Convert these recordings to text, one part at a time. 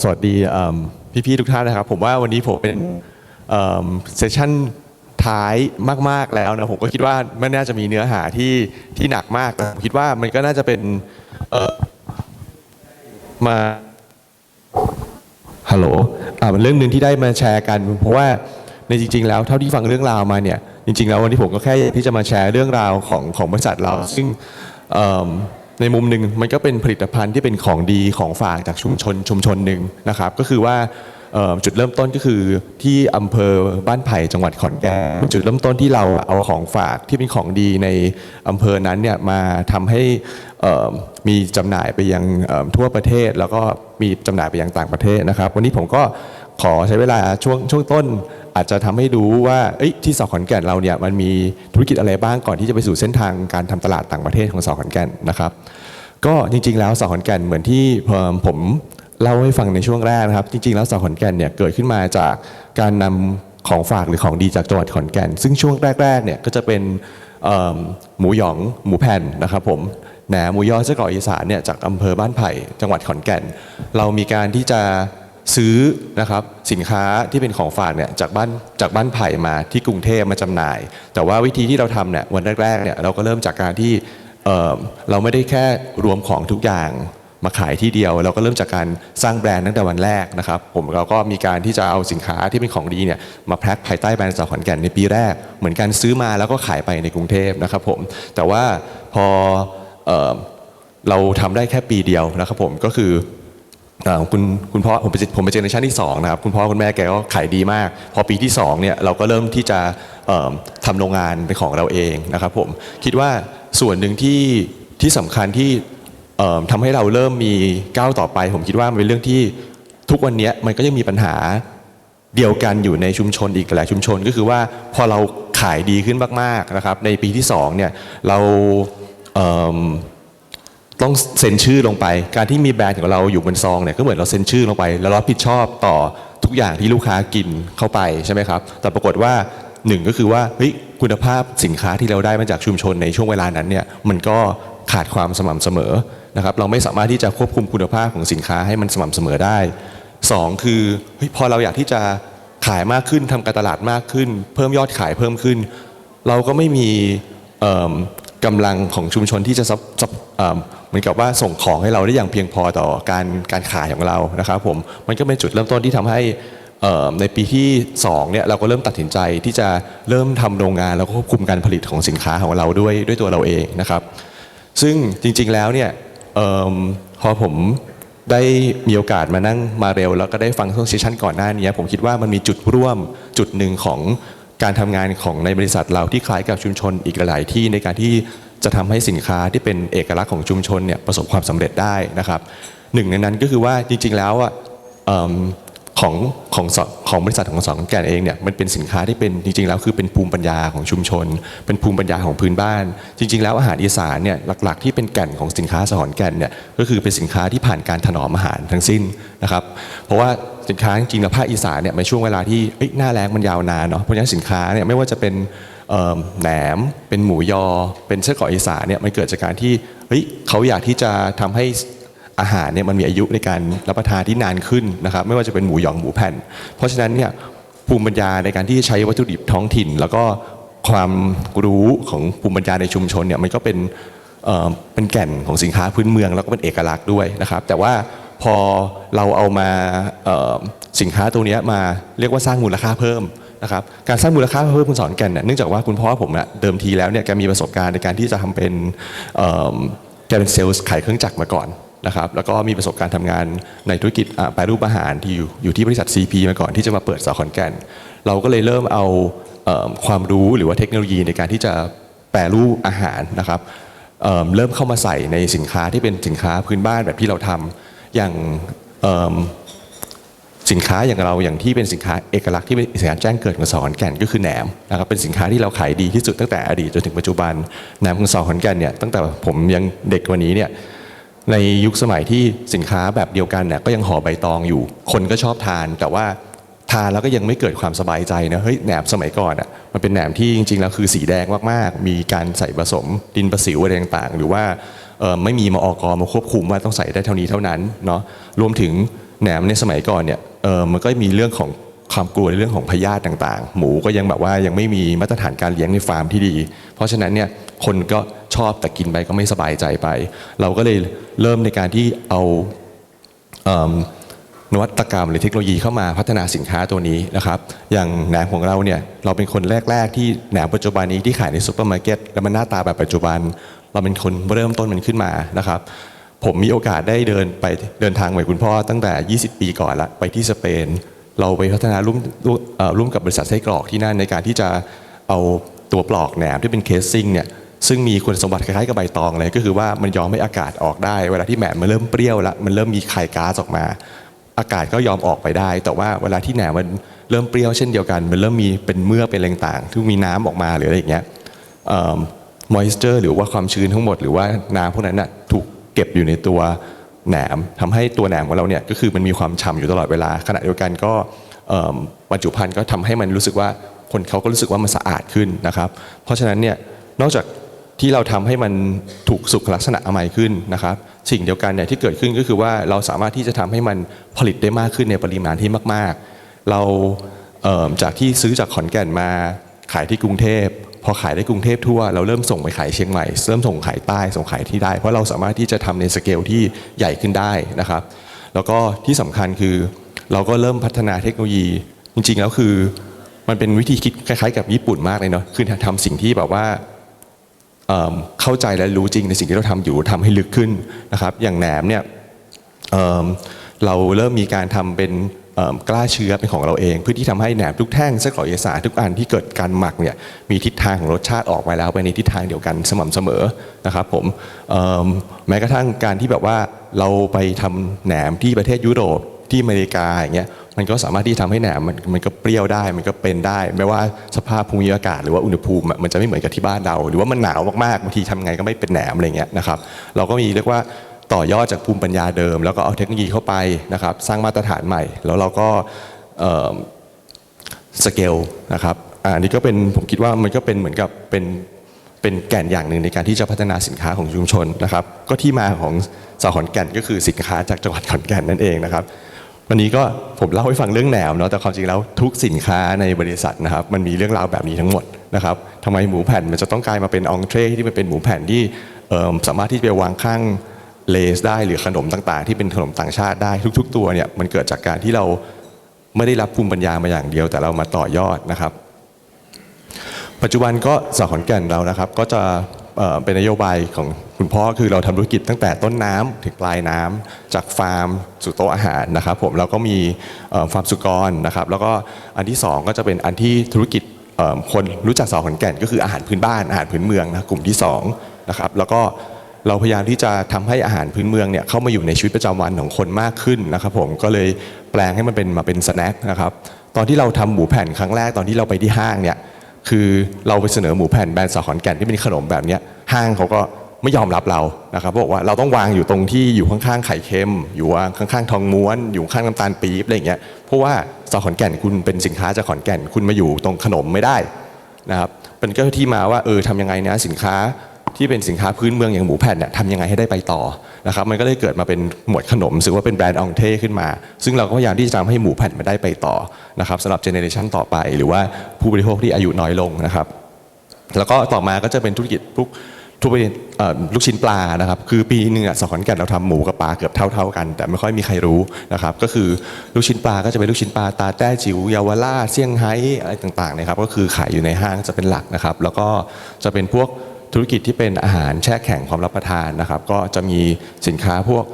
สวัสดีพี่ๆทุกท่านนะครับ ผมว่าวันนี้ผมเป็นเซสชั่นท้ายมาก ๆแล้วนะผมก็คิดว่าไม่น่าจะมีเนื้อหาที่ที่หนักมากแต่ผมคิดว่ามันก็น่าจะเป็นมาฮัลโหลอ่ามันเรื่องหนึ่งที่ได้มาแชร์กัน เพราะว่าในจริง ๆ แล้วเท่าที่ฟังเรื่องราวมาเนี่ยจริง ๆ แล้ววันนี้ผมก็แค่ที่จะมาแชร์เรื่องราวของของบริษัทเรา ซึ่งเในมุมหนึ่งมันก็เป็นผลิตภัณฑ์ที่เป็นของดีของฝากจากชุมชนชุมชนหนึ่งนะครับ ก็คือว่าจุดเริ่มต้นก็คือที่อำเภอบ้านไผ่จังหวัดขอนแก่นเป็นจุดเริ่มต้นที่เราเอาของฝากที่เป็นของดีในอำเภอนั้นเนี่ยมาทำให้มีจำหน่ายไปยังทั่วประเทศ แล้วก็มีจำหน่ายไปยังต่างประเทศนะครับ วันนี้ผมก็ขอใช้เวลาช่วงช่วงต้น อาจจะทำให้รู้ว่าที่สอขอนแก่นเราเนี่ยมันมีธุรกิจอะไรบ้างก่อนที่จะไปสู่เส้นทางการทำตลาดต่างประเทศของสอขอนแก่นนะครับ ก็จริง ๆ แล้วสอขอนแก่นเหมือนที่ผมเล่าให้ฟังในช่วงแรกนะครับ จริง ๆ แล้วสอขอนแก่นเนี่ยเกิดขึ้นมาจากการนำของฝากหรือของดีจากจังหวัดขอนแก่น ซึ่งช่วงแรกๆเนี่ยก็จะเป็นหมูหยองหมูแผ่นนะครับผมแหนหมูยอไส้กรอกอีสานเนี่ยจากอำเภอบ้านไผ่จังหวัดขอนแก่น เรามีการที่จะ ซื้อนะครับสินค้าที่เป็นของฝากเนี่ยจากบ้านจากบ้านไผ่มาที่กรุงเทพมาจำหน่าย แต่ว่าวิธีที่เราทำเนี่ยวันแรกๆเนี่ยเราก็เริ่มจากการที่เเราไม่ได้แค่รวมของทุกอย่างมาขายที่เดียว เราก็เริ่มจากการสร้างแบรนด์ตั้งแต่วันแรกนะครับผมเราก็มีการที่จะเอาสินค้าที่เป็นของดีเนี่ยมาแพ็คภายใต้แบรนด์สาวขอนแก่นในปีแรก เหมือนกันซื้อมาแล้วก็ขายไปในกรุงเทพนะครับผมแต่ว่าพอเอ่อเราทำได้แค่ปีเดียวนะครับผมก็คือ อ่าคุณคุณพ่อผมเป็นผมเป็นเจเนอเรชันที่2นะครับคุณพ่อคุณแม่แกก็ขายดีมาก พอปีที่2เนี่ยเราก็เริ่มที่จะเอิ่มทำโรงงานเป็นของเราเองนะครับผมคิดว่าส่วนหนึ่งที่ที่สำคัญที่เอิ่มทำให้เราเริ่มมีก้าวต่อไป ผมคิดว่ามันเป็นเรื่องที่ทุกวันนี้มันก็ยังมีปัญหาเดียวกันอยู่ในชุมชนอีกหลายชุมชน ก็คือว่าพอเราขายดีขึ้นมากๆนะครับในปีที่สองเนี่ยเราเต้องเซ็นชื่อลงไป การที่มีแบรนด์ของเราอยู่บนซองเนี่ยก็เหมือนเราเซ็นชื่อลงไป แล้วรับผิดชอบต่อทุกอย่างที่ลูกค้ากินเข้าไปใช่ไหมครับ แต่ปรากฏว่าหนึ่งก็คือว่าเฮ้ยคุณภาพสินค้าที่เราได้มาจากชุมชนในช่วงเวลานั้นเนี่ยมันก็ขาดความสม่ำเสมอนะครับเราไม่สามารถที่จะควบคุมคุณภาพของสินค้าให้มันสม่ำเสมอได้สองคือเฮ้ยพอเราอยากที่จะขายมากขึ้นทำการตลาดมากขึ้น เพิ่มยอดขายเพิ่มขึ้น เราก็ไม่มี กำลังของชุมชนที่จะซับเหมือนกับว่าส่งของให้เราได้อย่างเพียงพอต่อการการขายของเรานะครับผมมันก็เป็นจุดเริ่มต้นที่ทำให้ในปีที่2เนี่ยเราก็เริ่มตัดสินใจที่จะเริ่มทำโรงงานแล้วก็ควบคุมการผลิตของสินค้าของเราด้วยด้วยตัวเราเองนะครับ ซึ่งจริงๆแล้วเนี่ยพอผมได้มีโอกาสมานั่งมาเร็ว แล้วก็ได้ฟังช่วงเซสชั่นก่อนหน้านี้ผมคิดว่ามันมีจุดร่วมจุดหนึ่งของ การทำงานของในบริษัทเราที่คล้ายกับชุมชนอีกหลายที่ในการที่จะทำให้สินค้าที่เป็นเอกลักษณ์ของชุมชนเนี่ยประสบความสำเร็จได้นะครับหนึ่งในนั้นก็คือว่าจริงๆแล้วอะ ของของของบริษัทของสองแก่นเองเนี่ยมันเป็นสินค้าที่เป็นจริงๆแล้วคือเป็นภูมิปัญญาของชุมชน เป็นภูมิปัญญาของพื้นบ้าน จริง ๆ แล้วอาหารอีสานเนี่ยหลักๆ ที่เป็นแก่นของสินค้าสหอนแก่นเนี่ยก็คือเป็นสินค้าที่ผ่านการถนอมอาหารทั้งสิ้นนะครับเพราะว่าสินค้าจริงๆแล้วภาคอีสานเนี่ยในช่วงเวลาที่หน้าแล้งมันยาวนานเนาะเพราะฉะนั้นสินค้าเนี่ยไม่ว่าจะเป็นแหนม เป็นหมูยอ เป็นเส้นกรอกอีสานเนี่ยมันเกิดจากการที่เฮ้ยเขาอยากที่จะทำให้ อาหารเนี่ยมันมีอายุในการรับประทานที่นานขึ้นนะครับไม่ว่าจะเป็นหมูหยองหมูแผ่น เพราะฉะนั้นเนี่ยภูมิปัญญาในการที่ใช้วัตถุดิบท้องถิ่น แล้วก็ความรู้ของภูมิปัญญาในชุมชนเนี่ยมันก็เป็นเป็นแก่นของสินค้าพื้นเมือง แล้วก็เป็นเอกลักษณ์ด้วยนะครับ แต่ว่าพอเราเอามาสินค้าตัวนี้มาเรียกว่าสร้างมูลค่าเพิ่มนะครับการสร้างมูลค่าเพิ่มคุณสอนแก่นเนี่ยเนื่องจากว่าคุณพ่อผมเนี่ยเดิมทีแล้วเนี่ยแกมีประสบการณ์ในการที่จะทำเป็นแกเป็นเซลล์ขายเครื่องจักรมาก่อน นะครับแล้วก็มีประสบการณ์ทำงานในธุรกิจแปรรูปอาหารที่อยู่อยู่ที่บริษัท CP มาก่อนที่จะมาเปิดสาขอนแก่น เราก็เลยเริ่มเอาเอิ่มความรู้หรือว่าเทคโนโลยีในการที่จะแปรรูปอาหารนะครับเเริ่มเข้ามาใส่ในสินค้าที่เป็นสินค้าพื้นบ้านแบบที่เราทำอย่างสินค้าอย่างเราอย่างที่เป็นสินค้าเอกลักษณ์ที่เป็นสินค้าแจ้งเกิดของสอขอนแก่นก็คือแหนมนะครับเป็นสินค้าที่เราขายดีที่สุดตั้งแต่อดีตจนถึงปัจจุบันแหนมของสอขอนแก่นเนี่ยตั้งแต่ผมยังเด็กกว่านี้เนี่ย ในยุคสมัยที่สินค้าแบบเดียวกันเนี่ยก็ยังห่อใบตองอยู่ คนก็ชอบทาน แต่ว่าทานแล้วก็ยังไม่เกิดความสบายใจนะเฮ้ยแหนมสมัยก่อนอะมันเป็นแหนมที่จริงๆแล้วคือสีแดงมากๆ มีการใส่ผสมดินประสิวอะไรต่างๆ หรือว่าไม่มีมอกมาควบคุมว่าต้องใส่ได้เท่านี้เท่านั้นเนาะรวมถึงแหนมในสมัยก่อนเนี่ยมันก็มีเรื่องของความกลัวในเรื่องของพยาธิต่างๆ หมูก็ยังแบบว่ายังไม่มีมาตรฐานการเลี้ยงในฟาร์มที่ดี เพราะฉะนั้นเนี่ย คนก็ชอบแต่กินไปก็ไม่สบายใจไป เราก็เลยเริ่มในการที่เอาเอิ่มนวัตกรรมหรือเทคโนโลยีเข้ามาพัฒนาสินค้าตัวนี้นะครับ อย่างแหนมของเราเนี่ยเราเป็นคนแรก ๆ ที่แหนมปัจจุบันนี้ที่ขายในซูเปอร์มาร์เก็ตแล้วมันหน้าตาแบบปัจจุบัน เราเป็นคนเริ่มต้นมันขึ้นมานะครับ ผมมีโอกาสได้เดินไปเดินทางไปคุณพ่อตั้งแต่ 20 ปีก่อนละไปที่สเปน เราไปพัฒนาร่วมร่วมกับบริษัทไส้กรอกที่นั่นในการที่จะเอาตัวปลอกแหนมที่เป็นเคสซิ่งเนี่ย ซึ่งมีคุณสมบัติคล้ายๆกับใบตองเลยก็คือว่ามันยอมให้อากาศออกได้ เวลาที่แหนมมันเริ่มเปรี้ยวละมันเริ่มมีไข่ก๊าซออกมา อากาศก็ยอมออกไปได้ แต่ว่าเวลาที่แหนมมันเริ่มเปรี้ยวเช่นเดียวกัน มันเริ่มมีเป็นเมื่อเป็นอะไรต่างที่มีน้ำออกมาหรืออะไรอย่างเงี้ยมอยส์เจอร์หรือว่าความชื้นทั้งหมดหรือว่าน้ำพวกนั้นน่ะถูกเก็บอยู่ในตัวแหนมทำให้ตัวแหนมของเราเนี่ยก็คือมันมีความฉ่ำอยู่ตลอดเวลา ขณะเดียวกันก็บรรจุภัณฑ์ก็ทำให้มันรู้สึกว่าคนเขาก็รู้สึกว่ามันสะอาดขึ้นนะครับ เพราะฉะนั้นเนี่ยนอกจาก ที่เราทำให้มันถูกสุขลักษณะอมัยขึ้นนะครับ สิ่งเดียวกันเนี่ยที่เกิดขึ้นก็คือว่าเราสามารถที่จะทำให้มันผลิตได้มากขึ้นในปริมาณที่มาก ๆ เราเจากที่ซื้อจากขอนแก่นมาขายที่กรุงเทพพอขายได้กรุงเทพทั่วเราเริ่มส่งไปขายเชียงใหม่เริ่มส่งขายใต้ส่งขายที่ได้เพราะเราสามารถที่จะทำในสเกลที่ใหญ่ขึ้นได้นะครับ แล้วก็ที่สำคัญคือเราก็เริ่มพัฒนาเทคโนโลยี จริง ๆ แล้วคือมันเป็นวิธีคิดคล้ายๆ กับญี่ปุ่นมากเลยเนาะคือทำสิ่งที่แบบว่า เข้าใจและรู้จริงในสิ่งที่เราทำอยู่ทำให้ลึกขึ้นนะครับอย่างแหนมเนี่ยเเราเริ่มมีการทำเป็นกล้าเชื้อเป็นของเราเองเพื่อที่ทำให้แหนมทุกแท่งไส้กรอกเอกสาทุกอันที่เกิดการหมักเนี่ยมีทิศทางของรสชาติออกมาแล้วไปในทิศทางเดียวกันสม่ำเสมอนะครับผมเอิ่มแม้กระทั่งการที่แบบว่าเราไปทำแหนมที่ประเทศยุโรปที่อเมริกาอย่างเงี้ย มันก็สามารถที่ทำให้แหนมมันมันก็เปรี้ยวได้ มันก็เป็นได้ไม่ว่าสภาพภูมิอากาศหรือว่าอุณหภูมิมันจะไม่เหมือนกับที่บ้านเรา หรือว่ามันหนาวมากๆบางทีทำไงก็ไม่เป็นแหนมอะไรเงี้ยนะครับ เราก็มีเรียกว่าต่อยอดจากภูมิปัญญาเดิม แล้วก็เอาเทคโนโลยีเข้าไปนะครับสร้างมาตรฐานใหม่ แล้วเราก็สเกลนะครับอันนี้ก็เป็นผมคิดว่ามันก็เป็นเหมือนกับเป็นเป็นแก่นอย่างหนึ่งในการที่จะพัฒนาสินค้าของชุมชนนะครับ ก็ที่มาของสาขอนแก่นก็คือสินค้าจากจังหวัดขอนแก่นนั่นเองนะครับ วันนี้ก็ผมเล่าให้ฟังเรื่องแหนมเนาะแต่ความจริงแล้วทุกสินค้าในบริษัทนะครับมันมีเรื่องราวแบบนี้ทั้งหมดนะครับทำไมหมูแผ่นมันจะต้องกลายมาเป็นองเทรที่มันเป็นหมูแผ่นที่สามารถที่จะไปวางข้างเลสได้หรือขนมต่างๆ ที่เป็นขนมต่างชาติได้ทุก ๆ ตัวเนี่ยมันเกิดจากการที่เราไม่ได้รับภูมิปัญญามาอย่างเดียว แต่เรามาต่อยอดนะครับ ปัจจุบันก็สาขอนแก่นเรานะครับ ก็จะ เป็นนโยบายของคุณพ่อคือเราทำธุรกิจตั้งแต่ต้นน้ำถึงปลายน้ำจากฟาร์มสู่โต๊ะอาหารนะครับผมเราก็มีฟาร์มสุกรนะครับแล้วก็อันที่สองก็จะเป็นอันที่ธุรกิจคนรู้จักสาวขอนแก่น ก็คืออาหารพื้นบ้านอาหารพื้นเมืองนะกลุ่มที่สองนะครับแล้วก็เราพยายามที่จะทำให้อาหารพื้นเมืองเนี่ยเข้ามาอยู่ในชีวิตประจำวันของคนมากขึ้นนะครับผมก็เลยแปลงให้มันเป็นมาเป็นสแน็คนะครับตอนที่เราทำหมูแผ่นครั้งแรกตอนที่เราไปที่ห้างเนี่ย คือเราไปเสนอหมูแผ่นแบรนด์สาขอนแก่นที่เป็นขนมแบบนี้ห้างเขาก็ไม่ยอมรับเรานะครับบอกว่าเราต้องวางอยู่ตรงที่อยู่ข้างๆไข่เค็ม อยู่วางข้างๆทองม้วน อยู่ข้างน้ำตาลปี๊บอะไรอย่างเงี้ยเพราะว่าสาขอนแก่นคุณเป็นสินค้าจากขอนแก่นคุณมาอยู่ตรงขนมไม่ได้นะครับเป็นก็ที่มาว่าเออทำยังไงนะสินค้า ที่เป็นสินค้าพื้นเมืองอย่างหมูแผ่นเนี่ยทำยังไงให้ได้ไปต่อนะครับมันก็เลยเกิดมาเป็นหมวดขนมถือว่าเป็นแบรนด์องเท่ขึ้นมา ซึ่งเราก็พยายามที่จะทำให้หมูแผ่นมันได้ไปต่อนะครับสำหรับเจเนเรชันต่อไป หรือว่าผู้บริโภคที่อายุน้อยลงนะครับ แล้วก็ต่อมาก็จะเป็นธุรกิจพวกธุกิจเอ่อลูกชิ้นปลานะครับคือปีหนึ่งอะสขอนแก่นเราทำหมูกับปลาเกือบเท่า ๆกัน แต่ไม่ค่อยมีใครรู้นะครับก็คือลูกชิ้นปลาก็จะเป็นลูกชิ้นปลาตาแต้จิ๋วเยาวราชเซี่ยงไฮ้อะไรต่างๆนะครับก็คือขายอยู่ในห้างจะเป็นหลักนะครับแล้วก็จะเป็นพวก ธุรกิจที่เป็นอาหารแช่แข็งพร้อมรับประทานนะครับ ก็จะมีสินค้าพวก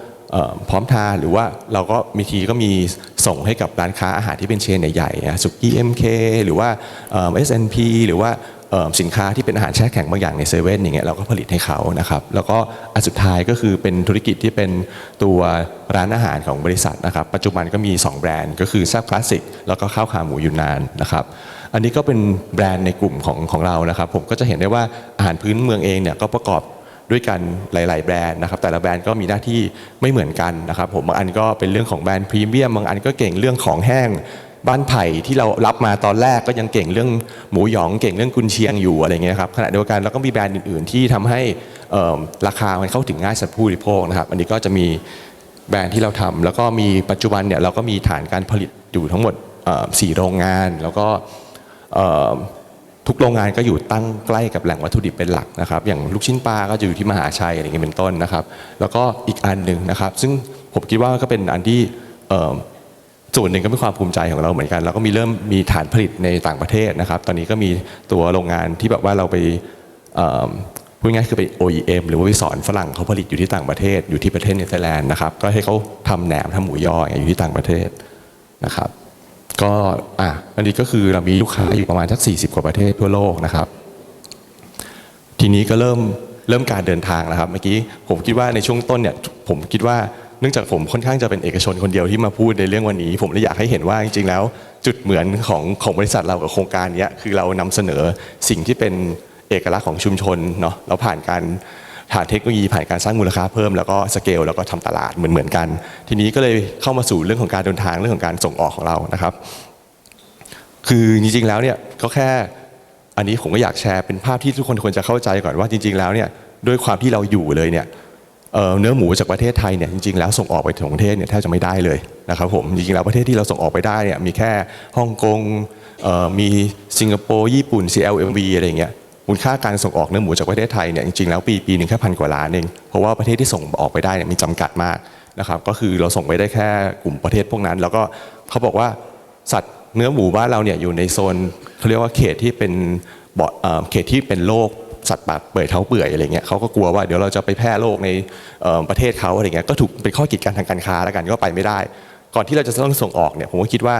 พร้อมทานหรือว่าเราก็มีทีก็มีส่งให้กับร้านค้าอาหารที่เป็นเชนใหญ่ๆนะสุกี้เอ็มเคหรือว่าเอ่อ SNP หรือว่าสินค้าที่เป็นอาหารแช่แข็งบางอย่างในเซเว่นอย่างเงี้ยเราก็ผลิตให้เขานะครับ แล้วก็อันสุดท้ายก็คือเป็นธุรกิจที่เป็นตัวร้านอาหารของบริษัทนะครับ ปัจจุบันก็มี 2 แบรนด์ ก็คือแซ่บคลาสสิกแล้วก็ข้าวขาหมูยูนนานนะครับ อันนี้ก็เป็นแบรนด์ในกลุ่มของของเรานะครับ ผมก็จะเห็นได้ว่าอาหารพื้นเมืองเองเนี่ยก็ประกอบด้วยกันหลาย ๆ แบรนด์นะครับแต่ละแบรนด์ก็มีหน้าที่ไม่เหมือนกันนะครับผมบางอันก็เป็นเรื่องของแบรนด์พรีเมียมบางอันก็เก่งเรื่องของแห้งบ้านไผ่ที่เรารับมาตอนแรกก็ยังเก่งเรื่องหมูหยองเก่งเรื่องกุนเชียงอยู่อะไรเงี้ยครับขณะเดียวกันเราก็มีแบรนด์อื่น ๆ ที่ทำให้ราคามันเข้าถึงง่ายสำหรับผู้บริโภคนะครับ อันนี้ก็จะมีแบรนด์ที่เราทำแล้วก็มีปัจจุบันเนี่ยเราก็มีฐานการผลิตอยู่ทั้งหมดสี่โรงงาน แล้วก็ ทุกโรงงานก็อยู่ตั้งใกล้กับแหล่งวัตถุดิบเป็นหลักนะครับ อย่างลูกชิ้นปลาก็จะอยู่ที่มหาชัยอะไรอย่างเงี้ยเป็นต้นนะครับ แล้วก็อีกอันหนึ่งนะครับ ซึ่งผมคิดว่าก็เป็นอันที่ส่วนหนึ่งก็เป็นความภูมิใจของเราเหมือนกันเราก็มีเริ่มมีฐานผลิตในต่างประเทศนะครับ ตอนนี้ก็มีตัวโรงงานที่แบบว่าเราไปพูดง่ายๆคือไป OEM หรือว่าไปสอนฝรั่งเขาผลิตอยู่ที่ต่างประเทศอยู่ที่ประเทศเนเธอร์แลนด์นะครับก็ให้เขาทำแหนมทำหมูยออย่างอยู่ที่ต่างประเทศนะครับ ก็อะอันนี้ก็คือเรามีลูกค้าอยู่ประมาณสัก 40 กว่าประเทศทั่วโลกนะครับ ทีนี้ก็เริ่มเริ่มการเดินทางแล้วครับ เมื่อกี้ผมคิดว่าในช่วงต้นเนี่ยผมคิดว่าเนื่องจากผมค่อนข้างจะเป็นเอกชนคนเดียวที่มาพูดในเรื่องวันนี้ ผมเลยอยากให้เห็นว่าจริงๆแล้ว จุดเหมือนของของบริษัทเรากับโครงการนี้คือเรานำเสนอสิ่งที่เป็นเอกลักษณ์ของชุมชนเนาะเราผ่านการ ผ่านเทคโนโลยีผ่านการสร้างมูลค่าเพิ่มแล้วก็สเกลแล้วก็ทำตลาดเหมือนเหมือนๆกัน ทีนี้ก็เลยเข้ามาสู่เรื่องของการเดินทางเรื่องของการส่งออกของเรานะครับ คือจริงๆแล้วเนี่ยก็แค่อันนี้ผมก็อยากแชร์เป็นภาพที่ทุกคนควรจะเข้าใจก่อนว่าจริง ๆ แล้วเนี่ยด้วยความที่เราอยู่เลยเนี่ยเนื้อหมูจากประเทศไทยเนี่ยจริงๆแล้วส่งออกไปถึงประเทศเนี่ยแทบจะไม่ได้เลยนะครับผมจริงๆแล้วประเทศที่เราส่งออกไปได้เนี่ยมีแค่ฮ่องกงมีสิงคโปร์ญี่ปุ่น CLMV อะไรอย่างเงี้ย มูลค่าการส่งออกเนื้อหมูจากประเทศไทยเนี่ยจริงๆแล้วปีปีหนึ่งแค่พันกว่าล้านเองเพราะว่าประเทศที่ส่งออกไปได้เนี่ยมีจำกัดมากนะครับก็คือเราส่งไปได้แค่กลุ่มประเทศพวกนั้น แล้วก็เขาบอกว่าสัตว์เนื้อหมูบ้านเราเนี่ยอยู่ในโซนเขาเรียกว่าเขตที่เป็นเขตที่เป็นโรคสัตว์ปากเปื่อยเท้าเปื่อยอะไรเงี้ยเขาก็กลัวว่าเดี๋ยวเราจะไปแพร่โรคในประเทศเขาอะไรเงี้ยก็ถูกเป็นข้อกีดกันทางการค้าแล้วกันก็ไปไม่ได้ ก่อนที่เราจะต้องส่งออกเนี่ยผมก็คิดว่า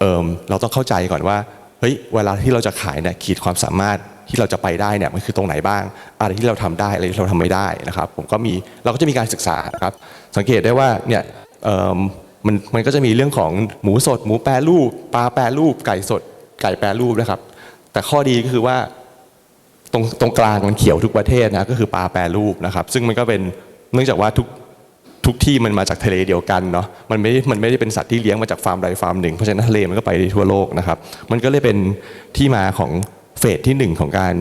เออเราต้องเข้าใจก่อนว่าเฮ้ยเวลาที่เราจะขายเนี่ยขีดความสามารถ ที่เราจะไปได้เนี่ยมันคือตรงไหนบ้าง อะไรที่เราทำได้อะไรที่เราทำไม่ได้นะครับ ผมก็มีเราก็จะมีการศึกษาครับ สังเกตได้ว่าเนี่ยมันมันก็จะมีเรื่องของหมูสด หมูแปรรูปปลาแปรรูป ไก่สด ไก่แปรรูปนะครับ แต่ข้อดีก็คือว่าตรงตรงกลางมันเขียวทุกประเทศนะก็คือปลาแปรรูปนะครับ ซึ่งมันก็เป็นเนื่องจากว่าทุกทุกที่มันมาจากทะเลเดียวกันเนาะมันไม่มันไม่ได้เป็นสัตว์ที่เลี้ยงมาจากฟาร์มใดฟาร์มหนึ่งเพราะฉะนั้นทะเลมันก็ไปทั่วโลกนะครับ มันก็เลยเป็นที่มาของ สที่หนึ่งของการ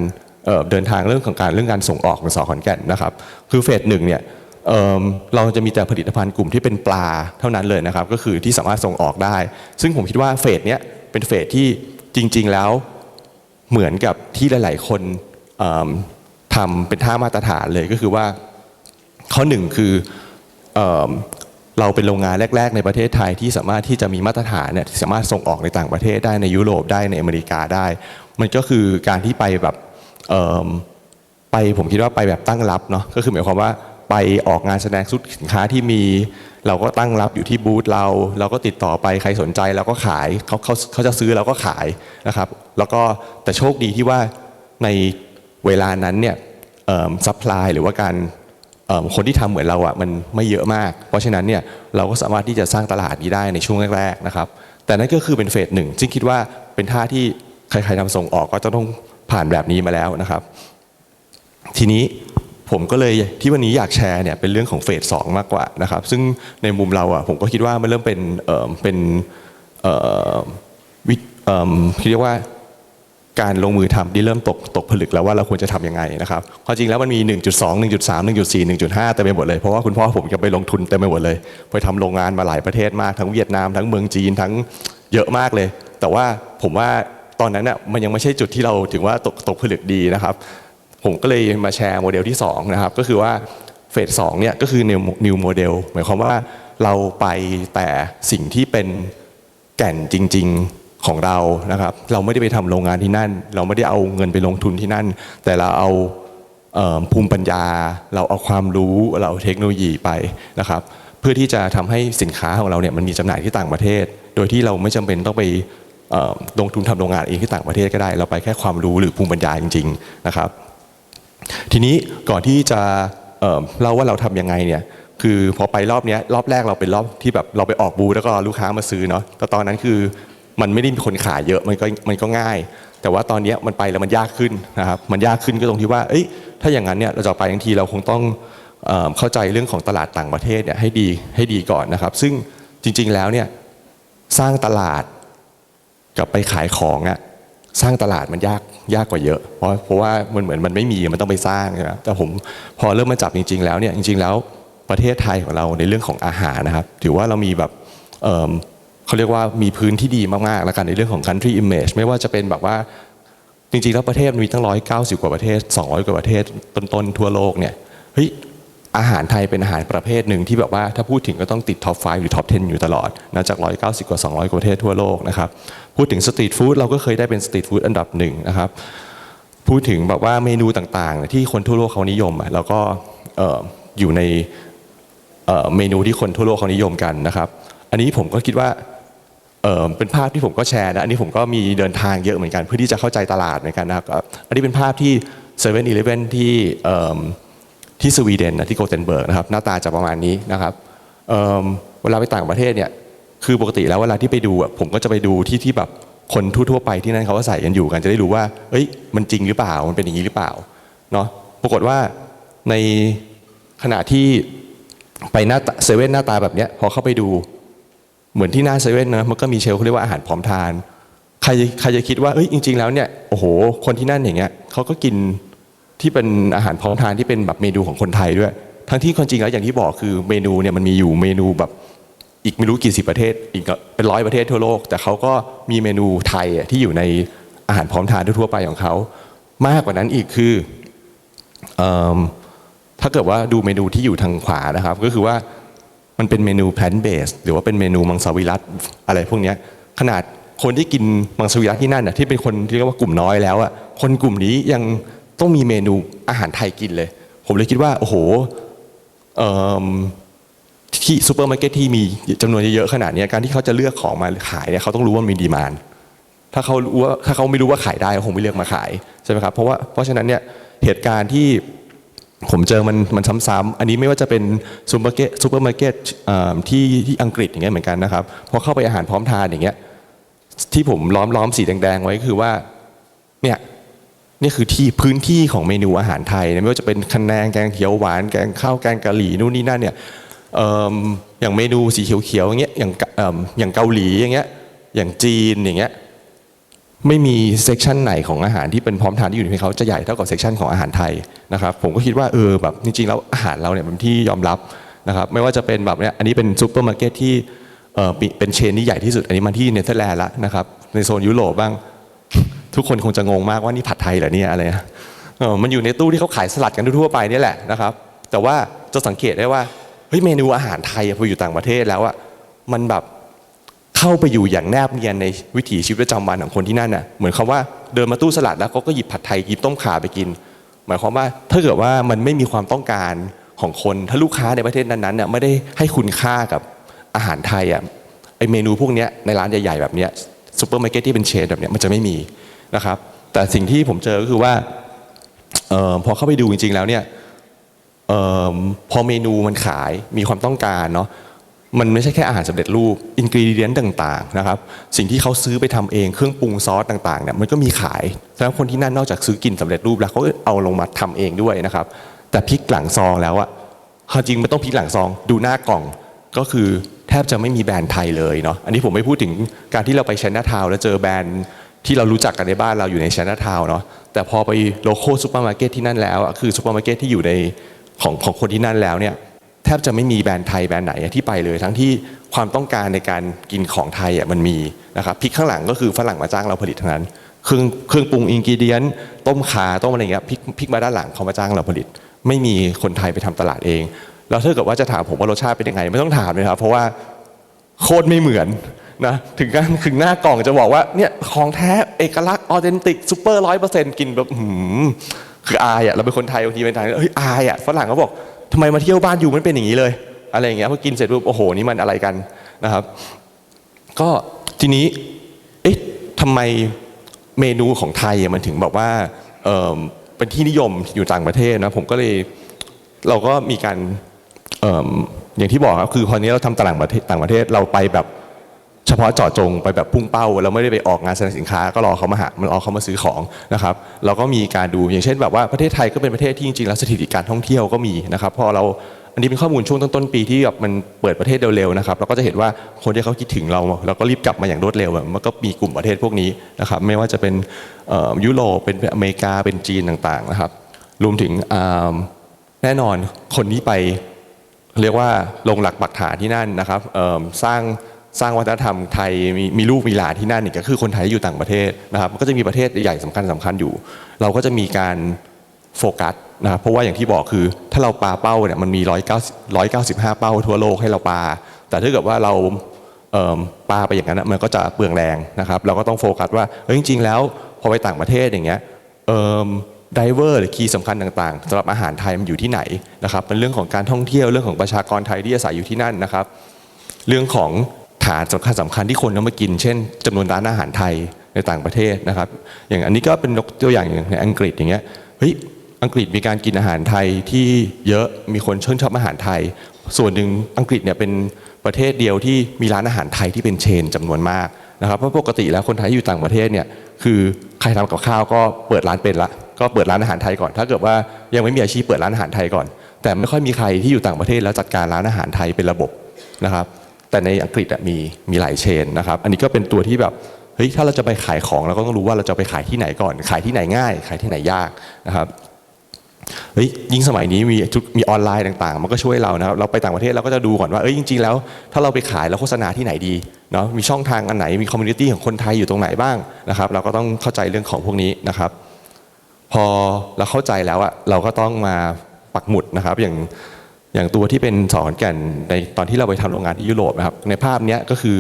เเดินทางเรื่องของการเรื่องการส่งออกของสอขอนแก่นนะครับ คือเฟสหนึ่งเนี่ยเเราจะมีแต่ผลิตภัณฑ์กลุ่มที่เป็นปลาเท่านั้นเลยนะครับ ก็คือที่สามารถส่งออกได้ ซึ่งผมคิดว่าเฟสเนี้ยเป็นเฟสที่จริง ๆ แล้วเหมือนกับที่หลาย ๆ คนทำเป็นท่ามาตรฐานเลยก็คือว่า ข้อหนึ่งคือ เราเป็นโรงงานแรก ๆ ในประเทศไทยที่สามารถที่จะมีมาตรฐานเนี่ยที่สามารถส่งออกในต่างประเทศได้ในยุโรปได้ในอเมริกาได้ มันก็คือการที่ไปแบบไปผมคิดว่าไปแบบตั้งรับเนาะก็คือหมายความว่าไปออกงานแสดงสินค้าที่มี เราก็ตั้งรับอยู่ที่บูธเรา เราก็ติดต่อไปใครสนใจเราก็ขายเขาเขาเขาจะซื้อเราก็ขายนะครับ แล้วก็แต่โชคดีที่ว่าในเวลานั้นเนี่ยซัพพลายหรือว่าการ คนที่ทำเหมือนเราอะมันไม่เยอะมาก เพราะฉะนั้นเนี่ยเราก็สามารถที่จะสร้างตลาดนี้ได้ในช่วงแรกๆนะครับ แต่นั่นก็คือเป็นเฟสหนึ่งซึ่งคิดว่าเป็นท่าที่ใครๆทำส่งออกก็จะต้องผ่านแบบนี้มาแล้วนะครับ ทีนี้ผมก็เลยที่วันนี้อยากแชร์เนี่ยเป็นเรื่องของเฟสสองมากกว่านะครับ ซึ่งในมุมเราอะผมก็คิดว่ามันเริ่มเป็นเอ่อเป็นเอ่อวิเอ่อเรียกว่า การลงมือทำที่เริ่มตกตกผลึกแล้วว่าเราควรจะทำยังไงนะครับความจริงแล้วมันมี 1.2 1.3 1.4 1.5เต็มไปหมดเลย เพราะว่าคุณพ่อผมก็ไปลงทุนเต็มไปหมดเลย ไปทำโรงงานมาหลายประเทศมากทั้งเวียดนามทั้งเมืองจีนทั้งเยอะมากเลย แต่ว่าผมว่าตอนนั้นน่ะมันยังไม่ใช่จุดที่เราถึงว่าตกตกผลึกดีนะครับ ผมก็เลยมาแชร์โมเดลที่2นะครับก็คือว่าเฟสสองเนี่ยก็คือ new new model หมายความว่าเราไปแต่สิ่งที่เป็นแก่นจริง ๆ ของเรานะครับ เราไม่ได้ไปทำโรงงานที่นั่น เราไม่ได้เอาเงินไปลงทุนที่นั่น แต่เราเอาเออภูมิปัญญา เราเอาความรู้เราเอาเทคโนโลยีไปนะครับ เพื่อที่จะทำให้สินค้าของเราเนี่ยมันมีจำหน่ายที่ต่างประเทศ โดยที่เราไม่จำเป็นต้องไปลงทุนทำโรงงานเองที่ต่างประเทศก็ได้ เราไปแค่ความรู้หรือภูมิปัญญาจริง ๆนะครับ ทีนี้ก่อนที่จะเล่าว่าเราทำยังไงเนี่ยคือพอไปรอบนี้รอบแรกเราเป็นรอบที่แบบเราไปออกบูธแล้วก็ลูกค้ามาซื้อเนาะแต่ตอนนั้นคือ มันไม่ได้มีคนขายเยอะมันก็มันก็ง่าย แต่ว่าตอนนี้มันไปแล้วมันยากขึ้นนะครับมันยากขึ้นก็ตรงที่ว่าเอ้ยถ้าอย่างนั้นเนี่ยเราจะไปทั้งทีเราคงต้องเอเข้าใจเรื่องของตลาดต่างประเทศเนี่ยให้ดีให้ดีก่อนนะครับ ซึ่งจริงๆแล้วเนี่ยสร้างตลาดกับไปขายของอะสร้างตลาดมันยากยากกว่าเยอะ เพราะเพราะว่ามันเหมือนมันไม่มีมันต้องไปสร้างใช่ไหมแต่ผมพอเริ่มมาจับจริง ๆ แล้วเนี่ยจริง ๆ แล้วประเทศไทยของเราในเรื่องของอาหารนะครับ ถือว่าเรามีแบบ เขาเรียกว่ามีพื้นที่ดีมากๆแล้วกันในเรื่องของ country image ไม่ว่าจะเป็นแบบว่าจริงๆแล้วประเทศมีตั้งร้อยเก้าสิบกว่าประเทศ 200 กว่าประเทศต้นๆทั่วโลกเนี่ยเฮ้ยอาหารไทยเป็นอาหารประเภทหนึ่งที่แบบว่าถ้าพูดถึงก็ต้องติดท็อป 5 หรือท็อป 10 อยู่ตลอดนะจาก 190 กว่า 200 กว่าประเทศทั่วโลกนะครับพูดถึงสตรีทฟู้ดเราก็เคยได้เป็นสตรีทฟู้ดอันดับหนึ่งนะครับพูดถึงแบบว่าเมนูต่างๆ ที่คนทั่วโลกเขานิยมแล้วก็อยู่ในเอ่อเมนูที่คนทั่วโลกเขานิยมกันนะครับ อันนี้ผมก็คิดว่า เออเป็นภาพที่ผมก็แชร์นะอันนี้ผมก็มีเดินทางเยอะเหมือนกัน เพื่อที่จะเข้าใจตลาดเหมือนกันนะครับอันนี้เป็นภาพที่7 e เ e ่ e อที่เอิ่มที่ที่สวีเดนนะที่โกเทนเบิร์กนะครับหน้าตาจะประมาณนี้นะครับเเวลาไปต่างประเทศเนี่ยคือปกติแล้วเวลาที่ไปดูอะผมก็จะไปดูที่ที่แบบคนทั่วๆไปที่นั่นเขาก็ใส่กันอยู่กันจะได้รู้ว่า เอ้ยมันจริงหรือเปล่ามันเป็นอย่างนี้หรือเปล่าเนาะปรากฏว่าในขณะที่ไปหน้าเซเว่นหน้าตาแบบเนี้ยพอเข้าไปดู เหมือนที่หน้าเซเว่นนะมันก็มีเชลเขาเรียกว่าอาหารพร้อมทาน ใครใครจะคิดว่าเอ้ยจริง ๆ แล้วเนี่ยโอ้โห คนที่นั่นอย่างเงี้ยเขาก็กินที่เป็นอาหารพร้อมทานที่เป็นแบบเมนูของคนไทยด้วย ทั้งที่ความจริงแล้วอย่างที่บอกคือเมนูเนี่ยมันมีอยู่เมนูแบบอีกไม่รู้กี่สิบประเทศ อีกเป็นร้อยประเทศทั่วโลก แต่เขาก็มีเมนูไทยที่อยู่ในอาหารพร้อมทานทั่วไปของเขามากกว่านั้นอีกคืออถ้าเกิดว่าดูเมนูที่อยู่ทางขวานะครับ ก็คือว่า มันเป็นเมนู plant based หรือว่าเป็นเมนูมังสวิรัตอะไรพวกนี้ขนาดคนที่กินมังสวิรัตที่นั่นน่ะที่เป็นคนที่เรียกว่ากลุ่มน้อยแล้วอะคนกลุ่มนี้ยังต้องมีเมนูอาหารไทยกินเลย ผมเลยคิดว่า โอ้โหที่ซูเปอร์มาร์เก็ตที่มีจำนวนเยอะๆขนาดนี้การที่เขาจะเลือกของมาขายเนี่ยเขาต้องรู้ว่ามีดีมานถ้าเขารู้ว่าถ้าเขาไม่รู้ว่าขายได้เขาคงไม่เลือกมาขายใช่ไหมครับเพราะว่าเพราะฉะนั้นเนี่ยเหตุการณ์ที่ ผมเจอมันมันซ้ำๆอันนี้ไม่ว่าจะเป็นซูเปอร์เก็ตซูเปอร์มาร์เก็ตที่ที่อังกฤษอย่างเงี้ยเหมือนกันนะครับพอเข้าไปอาหารพร้อมทานอย่างเงี้ยที่ผมล้อมล้อมสีแดงๆไว้คือว่าเนี่ยนี่คือที่พื้นที่ของเมนูอาหารไทยไม่ว่าจะเป็นคะแนงแกงเขียวหวานแกงข้าวแกงกะหรี่นู่นนี่นั่นเนี่ยอย่างเมนูสีเขียวๆอย่างเงี้ยอย่างอย่างเกาหลีอย่างเงี้ยอย่างจีนอย่างเงี้ย ไม่มีเซกชันไหนของอาหารที่เป็นพร้อมทานที่อยู่ในเขาจะใหญ่เท่ากับเซกชันของอาหารไทยนะครับผมก็คิดว่าเออแบบจริงๆแล้วอาหารเราเนี่ยเป็นที่ยอมรับนะครับไม่ว่าจะเป็นแบบเนี้ยอันนี้เป็นซูเปอร์มาร์เก็ตที่เออเป็นเชนที่ใหญ่ที่สุด อันนี้มาที่เนเธอร์แลนด์ละนะครับในโซนยุโรปบ้าง ทุกคนคงจะงงมากว่านี่ผัดไทยเหรอเนี่ยอะไรนะเออมันอยู่ในตู้ที่เขาขายสลัดกันทั่วไปนี่แหละนะครับ แต่ว่าจะสังเกตได้ว่าเฮ้ยเมนูอาหารไทยพออยู่ต่างประเทศแล้วอะมันแบบ เข้าไปอยู่อย่างแนบเนียนในวิถีชีวิตประจำวันของคนที่นั่นน่ะเหมือนคำว่าเดินมาตู้สลัดแล้วเขาก็หยิบผัดไทยหยิบต้มข่าไปกิน หมายความว่าถ้าเกิดว่ามันไม่มีความต้องการของคน ถ้าลูกค้าในประเทศนั้นๆเนี่ยไม่ได้ให้คุณค่ากับอาหารไทยอะไอเมนูพวกนี้ในร้านใหญ่ๆแบบเนี้ยซูเปอร์มาร์เก็ตที่เป็นเชนแบบเนี้ยมันจะไม่มีนะครับ แต่สิ่งที่ผมเจอก็คือว่าเออพอเข้าไปดูจริงๆแล้วเนี่ยเออพอเมนูมันขายมีความต้องการเนาะ มันไม่ใช่แค่อาหารสำเร็จรูปอินกรีเดียนต่างๆนะครับสิ่งที่เขาซื้อไปทำเองเครื่องปรุงซอสต่างๆเนี่ยมันก็มีขายแล้วคนที่นั่นนอกจากซื้อกินสำเร็จรูปแล้วเขาเอาลงมาทำเองด้วยนะครับ แต่พริกหลังซองแล้วอะควาจริงมันต้องพริกหลังซอง ดูหน้ากล่องก็คือแทบจะไม่มีแบรนด์ไทยเลยเนาะอันนี้ผมไม่พูดถึงการที่เราไปชน t ทาวแล้วเจอแบรนด์ที่เรารู้จักกันในบ้านเราอยู่ในชน t ทาวเนาะแต่พอไปโลโก้ซูเปอร์มาร์เก็ตที่นั่นแล้วอะคือซูเปอร์มาร์เก็ตที่อยู่ในของของคนที่นั่นแล้วเนี่ย แทบจะไม่มีแบรนด์ไทยแบรนด์ไหนที่ไปเลยทั้งที่ความต้องการในการกินของไทยอะมันมีนะครับพริกข้างหลังก็คือฝรั่งมาจ้างเราผลิตทั้งนั้นเครื่องเครื่องปรุงอินกิเดียนต้มขาต้มอะไรเงี้ยพริกพริกมาด้านหลังเขามาจ้างเราผลิต ไม่มีคนไทยไปทำตลาดเองแล้วถ้าเกิดว่าจะถามผมว่ารสชาติเป็นยังไง ไม่ต้องถามเลยครับเพราะว่าโคตรไม่เหมือนนะถึงกันถึงหน้ากล่องจะบอกว่าเนี่ยของแท้เอกลักษณ์ออเทนติกซูเปอร์ร้อยเปอร์เซ็นต์กินแบบหืมคืออายอะเราเป็นคนไทยบางทีเป็นไทยเฮ้ยอายอะฝรั่งเขาบอก ทำไมมาเที่ยวบ้านอยู่มันเป็นอย่างนี้เลย อะไรอย่างเงี้ยพอกินเสร็จปุ๊บโอ้โหนี่มันอะไรกันนะครับ ก็ทีนี้เอ๊ะทำไมเมนูของไทยมันถึงแบบว่าเออเป็นที่นิยมอยู่ต่างประเทศนะผมก็เลยเราก็มีการเอิ่มอย่างที่บอกครับคือพอนี้เราทำต่างประเทศต่างประเทศเราไปแบบ เฉพาะเจาะจงไปแบบพุ่งเป้าเราไม่ได้ไปออกงานแสดงสินค้าก็รอเขามาหามันรอเขามาซื้อของนะครับเราก็มีการดูอย่างเช่นแบบว่าประเทศไทยก็เป็นประเทศที่จริงๆแล้วสถิติการท่องเที่ยวก็มีนะครับพอเราอันนี้เป็นข้อมูลช่วงต้นๆปีที่แบบมันเปิดประเทศเร็วๆนะครับเราก็จะเห็นว่าคนที่เขาคิดถึงเราเราก็รีบกลับมาอย่างรวดเร็วอะมันก็มีกลุ่มประเทศพวกนี้นะครับไม่ว่าจะเป็นยุโรปเป็นอเมริกาเป็นจีนต่างๆนะครับรวมถึงแน่นอนคนที่ไปเรียกว่าลงหลักปักฐานที่นั่นนะครับสร้าง สร้างวัฒนธรรมไทยมีมีลูกมีหลานที่นั่นนี่ก็คือคนไทยที่อยู่ต่างประเทศนะครับก็จะมีประเทศใหญ่สำคัญสำคัญอยู่ เราก็จะมีการโฟกัสนะครับเพราะว่าอย่างที่บอกคือถ้าเราปาเป้าเนี่ยมันมี109 195เป้าทั่วโลกให้เราปา แต่ถ้าเกิดว่าเราเปาไปอย่างนั้นนะมันก็จะเปลืองแรงนะครับ เราก็ต้องโฟกัสว่าเฮ้ยจริง ๆ แล้วพอไปต่างประเทศอย่างเงี้ยเอิ่มไดเวอร์หรือคีย์สำคัญต่างๆสำหรับอาหารไทยมันอยู่ที่ไหนนะครับเป็นเรื่องของการท่องเที่ยวเรื่องของประชากรไทยที่อาศัยอยู่ที่นั่นนะครับ เรื่องของ ฐานสำคัญสำคัญที่คนต้องมากิน เช่นจำนวนร้านอาหารไทยในต่างประเทศนะครับ อย่างอันนี้ก็เป็นยกตัวอย่างอย่างในอังกฤษอย่างเงี้ยเฮ้ยอังกฤษมีการกินอาหารไทยที่เยอะมีคนชื่นชอบอาหารไทย ส่วนหนึ่งอังกฤษเนี่ยเป็นประเทศเดียวที่มีร้านอาหารไทยที่เป็นเชนจำนวนมากนะครับเพราะปกติแล้วคนไทยที่อยู่ต่างประเทศเนี่ยคือใครทำกับข้าวก็เปิดร้านเป็นละก็เปิดร้านอาหารไทยก่อน ถ้าเกิดว่ายังไม่มีอาชีพเปิดร้านอาหารไทยก่อน แต่ไม่ค่อยมีใครที่อยู่ต่างประเทศแล้วจัดการร้านอาหารไทยเป็นระบบนะครับ แต่ในอังกฤษมีมีหลายเชนนะครับ อันนี้ก็เป็นตัวที่แบบเฮ้ยถ้าเราจะไปขายของเราก็ต้องรู้ว่าเราจะไปขายที่ไหนก่อน ขายที่ไหนง่าย ขายที่ไหนยากนะครับเฮ้ยยิ่งสมัยนี้มีมีออนไลน์ต่างๆ มันก็ช่วยเรานะครับเราไปต่างประเทศเราก็จะดูก่อนว่าเอ้ยจริง ๆ แล้ว ถ้าเราไปขายเราโฆษณาที่ไหนดีเนาะมีช่องทางอันไหนมีคอมมูนิตี้ของคนไทยอยู่ตรงไหนบ้างนะครับ เราก็ต้องเข้าใจเรื่องของพวกนี้นะครับ พอเราเข้าใจแล้วอะเราก็ต้องมาปักหมุดนะครับ อย่าง อย่างตัวที่เป็นสอนแก่นในตอนที่เราไปทำโรงงานที่ยุโรปนะครับ ในภาพนี้ก็คือ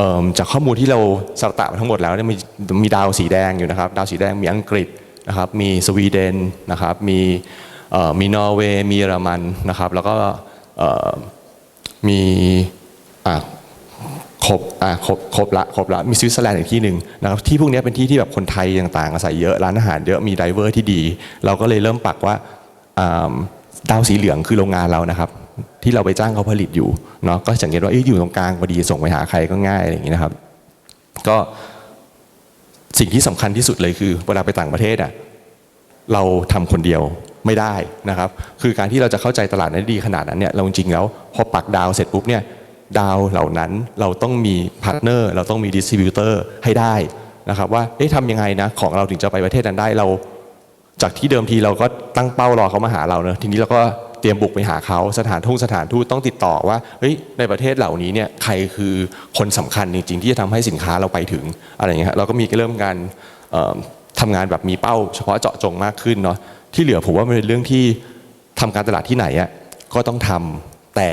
อจากข้อมูลที่เราสตะมาทั้งหมดแล้วเนี่ยมีมีดาวสีแดงอยู่นะครับ ดาวสีแดงมีอังกฤษนะครับ มีสวีเดนนะครับ มีมีนอร์เวย์มีเยอรมันนะครับ แล้วก็มีอะครบอ่าครบครบละครบละมีสวิตเซอร์แลนด์อีกที่หนึ่งนะครับที่พวกนี้เป็นที่ที่แบบคนไทยต่างๆอาศัยเยอะร้านอาหารเยอะมีไดเวอร์ที่ดี เราก็เลยเริ่มปักว่า ดาวสีเหลืองคือโรงงานเรานะครับ ที่เราไปจ้างเขาผลิตอยู่เนาะก็สังเกตว่าอยู่ตรงกลางพอดีส่งไปหาใครก็ง่ายอะไรอย่างนี้นะครับ ก็สิ่งที่สำคัญที่สุดเลยคือเวลาไปต่างประเทศอะเราทำคนเดียวไม่ได้นะครับ คือการที่เราจะเข้าใจตลาดนั้นดีขนาดนั้นเนี่ยเราจริงแล้วพอปักดาวเสร็จปุ๊บเนี่ยดาวเหล่านั้นเราต้องมีพาร์ทเนอร์เราต้องมีดิสติบิวเตอร์ให้ได้นะครับว่าเอ๊ะทำยังไงนะของเราถึงจะไปประเทศนั้นได้เรา จากที่เดิมทีเราก็ตั้งเป้ารอเขามาหาเราเนอะทีนี้เราก็เตรียมบุกไปหาเขาสถานทูตสถานทูตต้องติดต่อว่าเฮ้ยในประเทศเหล่านี้เนี่ยใครคือคนสำคัญจริงๆที่จะทำให้สินค้าเราไปถึงอะไรอย่างเงี้ยเราก็มีเริ่มการเอ่อทำงานแบบมีเป้าเฉพาะเจาะจงมากขึ้นเนาะที่เหลือผมว่ามันเป็นเรื่องที่ทำการตลาดที่ไหนอะก็ต้องทำแต่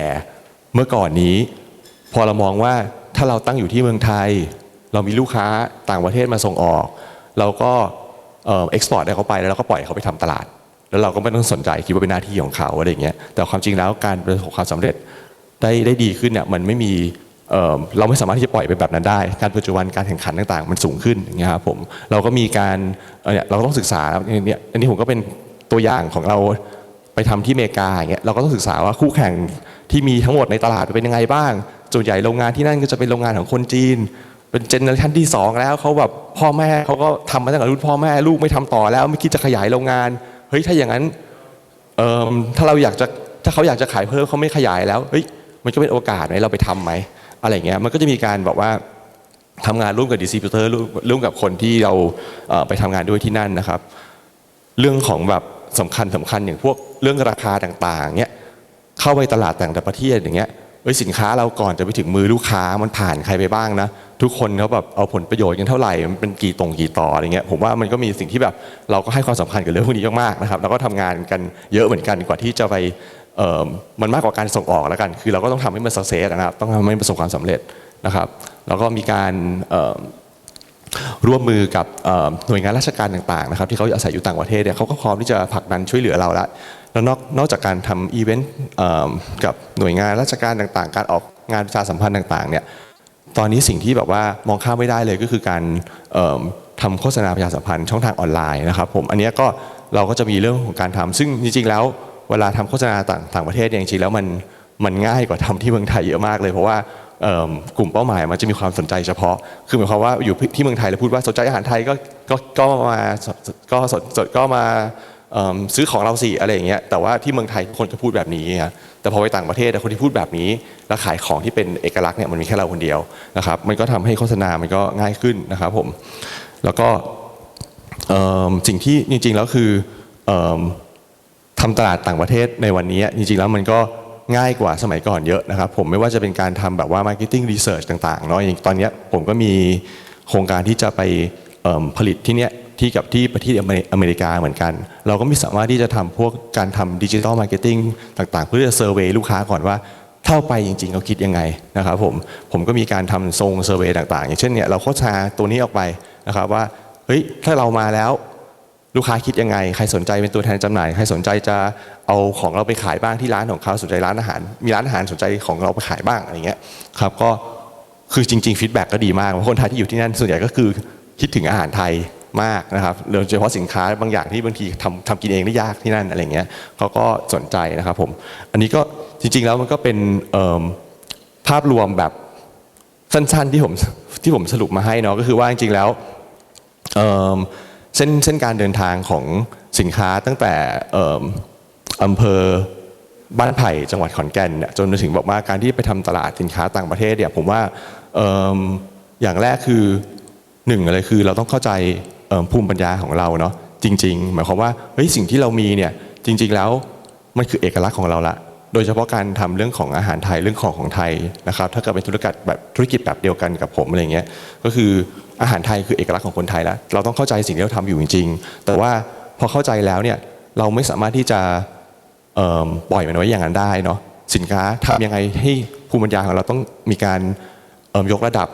เมื่อก่อนนี้ พอเรามองว่าถ้าเราตั้งอยู่ที่เมืองไทย เรามีลูกค้าต่างประเทศมาส่งออก เราก็ เอ็กซ์พอร์ตให้เขาไปแล้วเราก็ปล่อยเขาไปทำตลาด แล้วเราก็ไม่ต้องสนใจคิดว่าเป็นหน้าที่ของเขาอะไรอย่างเงี้ยแต่ความจริงแล้วการประสบความสำเร็จได้ได้ดีขึ้นเนี่ยมันไม่มีเออเราไม่สามารถที่จะปล่อยไปแบบนั้นได้ การปัจจุบันการแข่งขันต่างๆ มันสูงขึ้นอย่างเงี้ยครับผมเราก็มีการเเนี่ยเราก็ต้องศึกษาเนี่ยอันนี้ผมก็เป็นตัวอย่างของเราไปทำที่อเมริกาอย่างเงี้ยเราก็ต้องศึกษาว่าคู่แข่งที่มีทั้งหมดในตลาดเป็นยังไงบ้างส่วนใหญ่โรงงานที่นั่นก็จะเป็นโรงงานของคนจีน เป็นเจเนอเรชันที่สองแล้วเขาแบบพ่อแม่เขาก็ทำมาตั้งแต่รุ่นพ่อแม่ลูกไม่ทำต่อแล้วไม่คิดจะขยายโรงงานเฮ้ยถ้าอย่างนั้นเอิ่มถ้าเราอยากจะถ้าเขาอยากจะขายเพิ่มเขาไม่ขยายแล้วเฮ้ยมันก็เป็นโอกาสไหมเราไปทำไหมอะไรเงี้ยมันก็จะมีการแบอกว่าทำงานร่วมกับดิสติบิวเตอร์ร่วมกับคนที่เราเไปทำงานด้วยที่นั่นนะครับ เรื่องของแบบสำคัญสำคัญอย่างพวกเรื่องราคาต่างๆเนี้ยเข้าไปตลาดต่างประเทศอย่างเงี้ย เอ้ยสินค้าเราก่อนจะไปถึงมือลูกค้ามันผ่านใครไปบ้างนะ ทุกคนเขาแบบเอาผลประโยชน์กันเท่าไหร่มันเป็นกี่ตรงกี่ต่ออะไรเงี้ยผมว่ามันก็มีสิ่งที่แบบเราก็ให้ความสำคัญกับเรื่องพวกนี้มากๆนะครับแล้วก็ทำงานกันเยอะเหมือนกันกว่าที่จะไปเออมันมากกว่าการส่งออกแล้วกัน คือเราก็ต้องทำให้มันสักเซสนะครับต้องทำให้มันประสบความสำเร็จนะครับ แล้วก็มีการร่วมมือกับหน่วยงานราชการต่างๆนะครับที่เขาอาศัยอยู่ต่างประเทศเนี่ยเขาก็พร้อมที่จะผลักดันช่วยเหลือเราละ แล้วนอกนอกจากการทำอีเวนต์กับหน่วยงานราชการต่างๆ การออกงานประชาสัมพันธ์ต่างๆเนี่ยตอนนี้สิ่งที่แบบว่ามองข้ามไม่ได้เลยก็คือการทำโฆษณาประชาสัมพันธ์ช่องทางออนไลน์นะครับผมอันนี้ก็เราก็จะมีเรื่องของการทำซึ่งจริงๆแล้วเวลาทำโฆษณาต่างต่างประเทศเนี่ยจริงๆแล้วมันมันง่ายกว่าทำที่เมืองไทยเยอะมากเลย เพราะว่ากลุ่มเป้าหมายมันจะมีความสนใจเฉพาะ คือหมายความว่าอยู่ที่เมืองไทยแล้วพูดว่าสนใจอาหารไทยก็ก็ก็มาก็สนก็มา ซื้อของเราสิอะไรอย่างเงี้ยแต่ว่าที่เมืองไทยคนจะพูดแบบนี้ฮะแต่พอไปต่างประเทศคนที่พูดแบบนี้แล้วขายของที่เป็นเอกลักษณ์เนี่ยมันมีแค่เราคนเดียวนะครับมันก็ทำให้โฆษณามันก็ง่ายขึ้นนะครับผมแล้วก็สิ่งที่จริงๆแล้วคือเอิ่มทำตลาดต่างประเทศในวันนี้จริงๆแล้วมันก็ง่ายกว่าสมัยก่อนเยอะนะครับผมไม่ว่าจะเป็นการทำแบบว่า marketing research ต่างๆเนาะอย่างตอนนี้ผมก็มีโครงการที่จะไปผลิตที่เนี้ย ที่กับที่ประเทศอเมริกาเหมือนกัน เราก็ไมีสามารถที่จะทำพวกการทำดิจิ t a ลมาร์เก็ตติ้งต่าง ๆ เพื่อจะเซอร์เวยลูกค้าก่อนว่าเข้าไปจริงๆเขาคิดยังไงนะครับผมผมก็มีการทำทรงเซอร์เวยต่าง ๆ อย่างเช่นเนี่ยเราโฆษณาตัวนี้ออกไปนะครับว่าเฮ้ยถ้าเรามาแล้วลูกค้าคิดยังไง ใครสนใจเป็นตัวแทนจำหน่าย ใครสนใจจะเอาของเราไปขายบ้างที่ร้านของเขาสนใจร้านอาหาร มีร้านอาหารสนใจของเราไปขายบ้างอะไรเงี้ยครับก็คือจริงๆฟีดแบ็กก็ดีมากเพราะคนไทยที่อยู่ที่นั่นส่วนใหญ่ก็คือคิดถึงอาหารไทย มากนะครับโดยเฉพาะสินค้าบางอย่างที่บางทีทำทำกินเองได้ยากที่นั่นอะไรเงี้ยเขาก็สนใจนะครับผมอันนี้ก็จริง ๆ แล้วมันก็เป็นภาพรวมแบบสั้นๆที่ผมที่ผมสรุปมาให้เนาะก็คือว่าจริงๆแล้วเส้นเส้นการเดินทางของสินค้าตั้งแต่เอิ่มอำเภอบ้านไผ่จังหวัดขอนแก่นจนถึงบอกว่าการที่ไปทำตลาดสินค้าต่างประเทศเนี่ยผมว่าเอิ่มอย่างแรกคือหนึ่งเลยคือเราต้องเข้าใจ ภูมิปัญญาของเราเนาะจริง ๆ หมายความว่าเฮ้ยสิ่งที่เรามีเนี่ยจริง ๆ แล้วมันคือเอกลักษณ์ของเราละโดยเฉพาะการทำเรื่องของอาหารไทยเรื่องของของไทยนะครับถ้าเกิดเป็นธุรกิจแบบธุรกิจแบบเดียวกันกับผมอะไรเงี้ยก็คืออาหารไทยคือเอกลักษณ์ของคนไทยแล้วเราต้องเข้าใจสิ่งที่เราทำอยู่จริง ๆ แต่ว่าพอเข้าใจแล้วเนี่ยเราไม่สามารถที่จะปล่อยมันไว้อย่างนั้นได้เนาะสินค้าทำยังไงให้ภูมิปัญญาของเราต้องมีการเอิ่มยกระดับ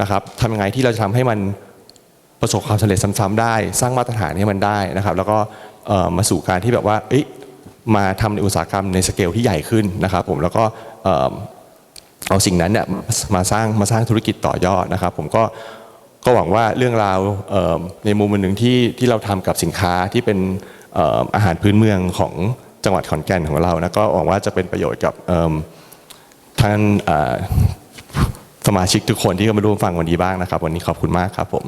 นะครับทำยังไงที่เราจะทำให้มัน ประสบความสำเร็จซ้ำๆได้ สร้างมาตรฐานให้มันได้นะครับ แล้วก็มาสู่การที่แบบว่ามาทำในอุตสาหกรรมในสเกลที่ใหญ่ขึ้นนะครับ ผมแล้วก็เอาสิ่งนั้นเนี่ยมาสร้างมาสร้างธุรกิจต่อยอดนะครับ ผมก็ก็หวังว่าเรื่องราวในมุมหนึ่งที่ที่เราทำกับสินค้าที่เป็นอาหารพื้นเมืองของจังหวัดขอนแก่นของเรานะก็หวังว่าจะเป็นประโยชน์กับท่านสมาชิกทุกคนที่เข้ามาร่วมฟังวันนี้บ้างนะครับ วันนี้ขอบคุณมากครับผม